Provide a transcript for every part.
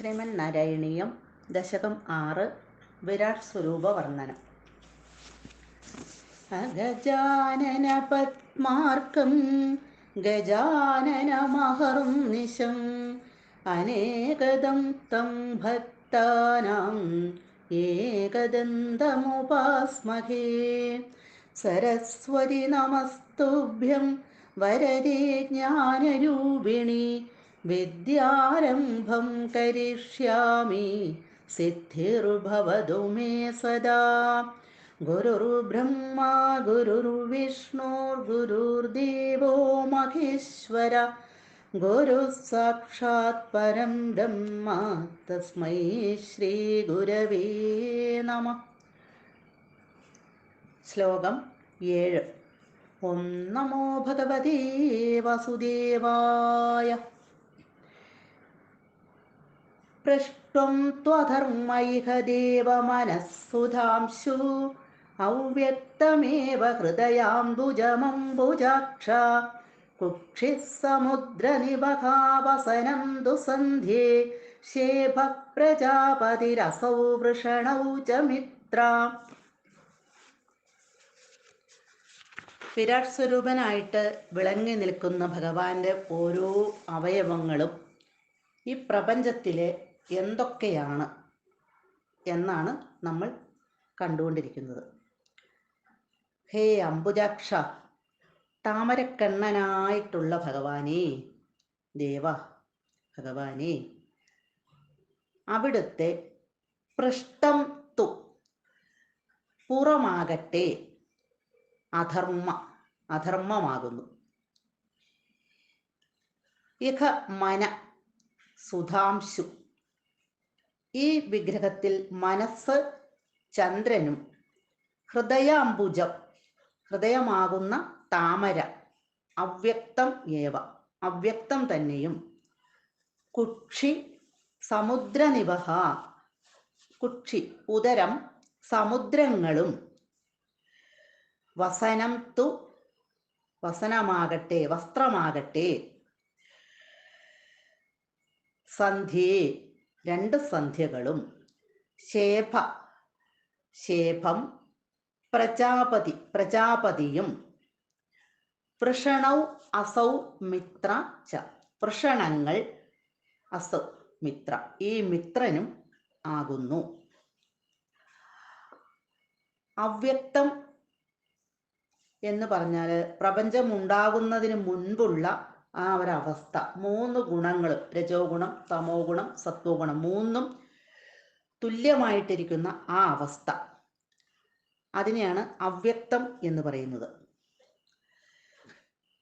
ശ്രീമൻ നാരായണീയം ദശകം ആറ് വിരാട് സ്വരൂപ വർണനം അഗജാനന പത്മാർക്കം ഗജാനന മഹറും നിശം അനേകദം തം ഭക്താനാം ഏകദന്തമുപാസ്മഹേ. സരസ്വതി നമസ്തുഭ്യം വരരെ ജ്ഞാനരൂപിണി വിദ്യാരംഭം കരിഷ്യാമി സിദ്ധിർഭവതു മേ സദാ. ഗുരുർബ്രഹ്മ ഗുരുർവിഷ്ണുർഗുരുർദേവോ മഹേശ്വര. ഗുരു സാക്ഷാത് പരം ബ്രഹ്മ തസ്മൈ ശ്രീ ഗുരവേ നമ. ശ്ലോകം ഏഴ്. ഓം നമോ ഭഗവതേ വസുദേവായ. പൃഷ്ടും ത്വധർമ്മൈഹ ദേവമനഃസുധാംശു അവ്യക്തമേവ ഹൃദയാംബുജമംബുജാക്ഷ കുക്ഷിः സമുദ്രനിവഹാവസനം ദുസന്ധ്യേ ശേഭ പ്രജാപതിരസൗ വൃഷണൗ ച മിത്ര. വിരാട് സ്വരൂപനായിട്ട് വിളങ്ങി നിൽക്കുന്ന ഭഗവാന്റെ ഓരോ അവയവങ്ങളും ഈ പ്രപഞ്ചത്തിലെ എന്തൊക്കെയാണ് എന്നാണ് നമ്മൾ കണ്ടുകൊണ്ടിരിക്കുന്നത്. ഹേ അംബുജാക്ഷ താമരക്കണ്ണനായിട്ടുള്ള ഭഗവാനേ ദേവ ഭഗവാനേ അവിടുത്തെ പൃഷ്ടം തു പുറമാകട്ടെ അധർമ്മ അധർമ്മമാകുന്നു. ഇഹ മന സുധാംശു ഈ വിഗ്രഹത്തിൽ മനസ്സ് ചന്ദ്രനും ഹൃദയാംബുജം ഹൃദയമാകുന്ന താമര അവ്യക്തം ഏവ അവ്യക്തം തന്നെയും. കുക്ഷി സമുദ്രനിവഹ കുക്ഷി ഉദരം സമുദ്രങ്ങളും. വസനം തു വസനമാകട്ടെ വസ്ത്രമാകട്ടെ. സന്ധ്യേ രണ്ട് സന്ധ്യകളും ശേഭ ശേഭം പ്രജാപതി പ്രജാപതിയും വൃഷണൗ അസൗ മിത്ര ച വൃഷണങ്ങൾ അസൗ മിത്ര ഈ മിത്രനും ആകുന്നു. അവ്യക്തം എന്ന് പറഞ്ഞാൽ പ്രപഞ്ചം ഉണ്ടാകുന്നതിന് മുൻപുള്ള ആ ഒരവസ്ഥ. മൂന്ന് ഗുണങ്ങൾ രജോ ഗുണം തമോ ഗുണം സത്വ ഗുണം മൂന്നും തുല്യമായിട്ടിരിക്കുന്ന ആ അവസ്ഥ. അതിനെയാണ് അവ്യക്തം എന്ന് പറയുന്നത്.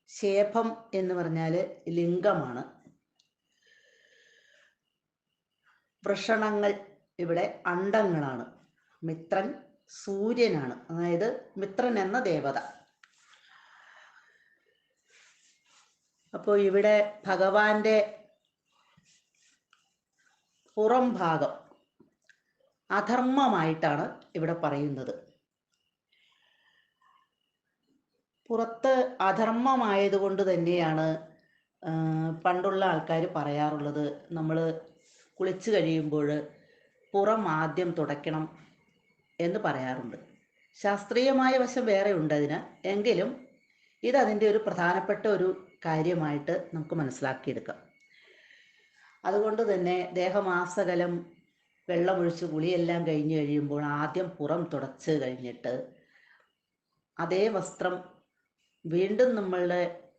ശേഭം എന്ന് പറഞ്ഞാൽ ലിംഗമാണ്. വൃഷണങ്ങൾ ഇവിടെ അണ്ടങ്ങളാണ് മിത്രൻ സൂര്യനാണ്. അതായത് മിത്രൻ എന്ന ദേവത. അപ്പോൾ ഇവിടെ ഭഗവാന്റെ പുറം ഭാഗം അധർമ്മമായിട്ടാണ് ഇവിടെ പറയുന്നത്. പുറത്ത് അധർമ്മമായതുകൊണ്ട് തന്നെയാണ് പണ്ടുള്ള ആൾക്കാർ പറയാറുള്ളത് നമ്മൾ കുളിച്ചു കഴിയുമ്പോൾ പുറം ആദ്യം തുടയ്ക്കണം എന്ന് പറയാറുണ്ട്. ശാസ്ത്രീയമായ വശം വേറെ ഉണ്ട് അതിന്. എങ്കിലും ഇതതിന്റെ ഒരു പ്രധാനപ്പെട്ട ഒരു കാര്യമായിട്ട് നമുക്ക് മനസ്സിലാക്കിയെടുക്കാം. അതുകൊണ്ട് തന്നെ ദേഹമാസകലം വെള്ളമൊഴിച്ച് കുളിയെല്ലാം കഴിഞ്ഞ് കഴിയുമ്പോൾ ആദ്യം പുറം തുടച്ച് കഴിഞ്ഞിട്ട് അതേ വസ്ത്രം വീണ്ടും നമ്മളുടെ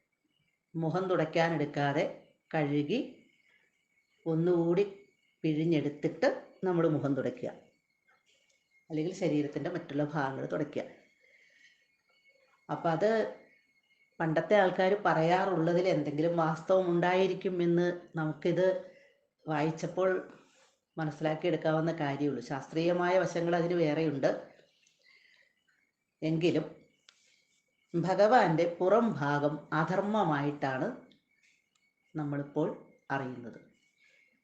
മുഖം തുടയ്ക്കാനെടുക്കാതെ കഴുകി ഒന്നുകൂടി പിഴിഞ്ഞെടുത്തിട്ട് നമ്മൾ മുഖം തുടയ്ക്കുക. അല്ലെങ്കിൽ ശരീരത്തിന്റെ മറ്റുള്ള ഭാഗങ്ങൾ തുടയ്ക്കുക. അപ്പം അത് പണ്ടത്തെ ആൾക്കാർ പറയാറുള്ളതിൽ എന്തെങ്കിലും വാസ്തവം ഉണ്ടായിരിക്കും എന്ന് നമുക്കിത് വായിച്ചപ്പോൾ മനസ്സിലാക്കി മനസ്സിലാക്കിയെടുക്കാവുന്ന കാര്യമുള്ളൂ. ശാസ്ത്രീയമായ വശങ്ങൾ അതിന് വേറെയുണ്ട്. എങ്കിലും ഭഗവാന്റെ പുറം ഭാഗം അധർമ്മമായിട്ടാണ് നമ്മളിപ്പോൾ അറിയുന്നത്.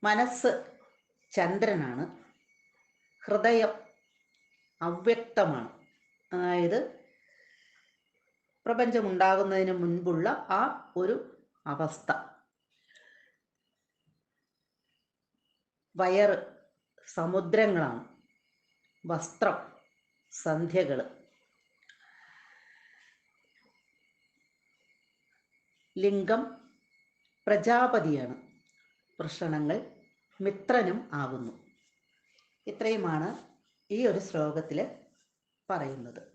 മനസ്സ് ചന്ദ്രനാണ്. ഹൃദയം അവ്യക്തമാണ്. അതായത് പ്രപഞ്ചമുണ്ടാകുന്നതിന് മുൻപുള്ള ആ ഒരു അവസ്ഥ. വയറ് സമുദ്രങ്ങളാണ്. വസ്ത്രം സന്ധ്യകൾ ലിംഗം പ്രജാപതിയാണ്. വൃഷണങ്ങൾ മിത്രനും ആകുന്നു. ഇത്രയുമാണ് ഈ ഒരു ശ്ലോകത്തിൽ പറയുന്നത്.